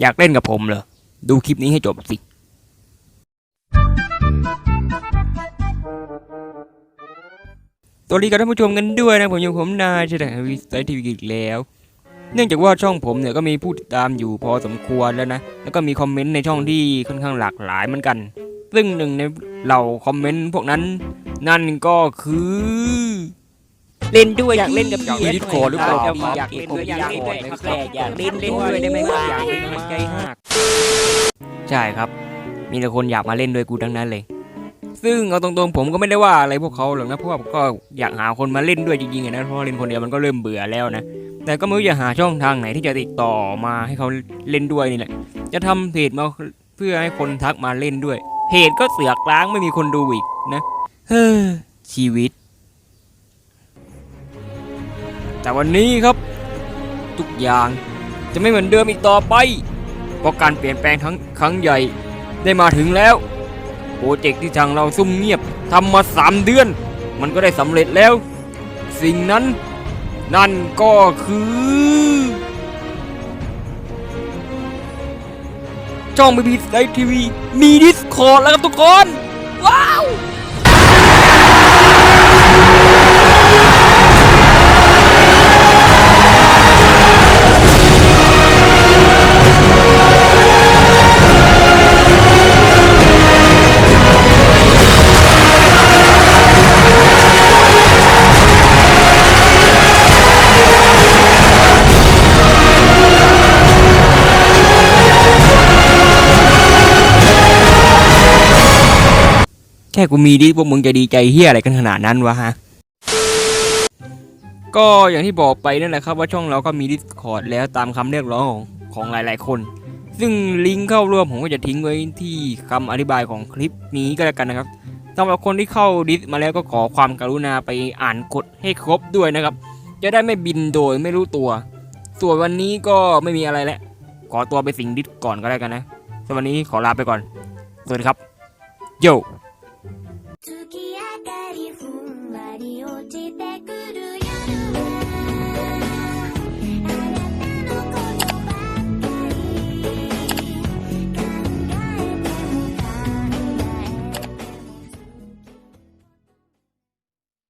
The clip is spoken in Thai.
อยากเล่นกับผมเหรอ ดูคลิปนี้ให้จบสิ ตัวนี้กับท่านผู้ชมกันด้วยนะผมอยู่ผมนายชนะวิสไตทีวีอีกแล้ว เนื่องจากว่าช่องผมเนี่ยก็มีผู้ติดตามอยู่พอสมควรแล้วนะ แล้วก็มีคอมเมนต์ในช่องที่ค่อนข้างหลากหลายเหมือนกัน ซึ่งหนึ่งในเหล่าคอมเมนต์พวกนั้น นั่นก็คือ เล่นด้วยอยากเล่นกับอยากเล่น Discord หรือเปล่าอยากเล่นด้วยอยากเล่นด้วยครับแขกอยากเล่นด้วยได้ไหมอยากเล่นด้วยใจหักใช่ครับ มีแต่คนอยากมาเล่นด้วยกูทั้งนั้นเลย ซึ่งเอาตรงๆผมก็ไม่ได้ว่าอะไรพวกเขาหรอกนะเพราะว่าผมก็อยากหาคนมาเล่นด้วยจริงๆอะนะเพราะว่าเล่นคนเดียวมันก็เริ่มเบื่อแล้วนะแต่ก็ไม่รู้จะหาช่องทางไหนที่จะติดต่อมาให้เขาเล่นด้วยนี่แหละ จะทำเพจมาเพื่อให้คนทักมาเล่นด้วย เพจก็เสือกล้างไม่มีคนดูอีกนะ เฮ้อชีวิต แต่วันนี้ครับทุกอย่างจะไม่เหมือนเดิมอีกต่อไป เพราะการเปลี่ยนแปลงทั้งครั้งใหญ่ได้มาถึงแล้ว โปรเจกต์ที่ทางเราซุ่มเงียบทำมาสามเดือน มันก็ได้สำเร็จแล้ว สิ่งนั้นนั่นก็คือ ช่องบีบีไลทีวีมีดิสคอร์ดแล้วครับทุกคนว้า แค่กูมีดิสพวกมึงจะดีใจเฮียอะไรกันขนาดนั้นวะฮะก็อย่างที่บอกไปนั่นแหละครับว่าช่องเราก็มี Discord แล้วตามคำเรียกร้องของของหลาย ๆ คน ซึ่งลิงก์เข้าร่วมผมก็จะทิ้งไว้ที่คำอธิบายของคลิปนี้ก็แล้วกันนะครับสำหรับคนที่เข้าดิสมาแล้วก็ขอความกรุณาไปอ่านกฎให้ครบด้วยนะครับ จะได้ไม่บินโดยไม่รู้ตัว ส่วนวันนี้ก็ไม่มีอะไรแล้วขอตัวไปสิงดิสก่อนก็แล้วกันนะสำหรับวันนี้ขอลาไปก่อนสวัสดีครับโย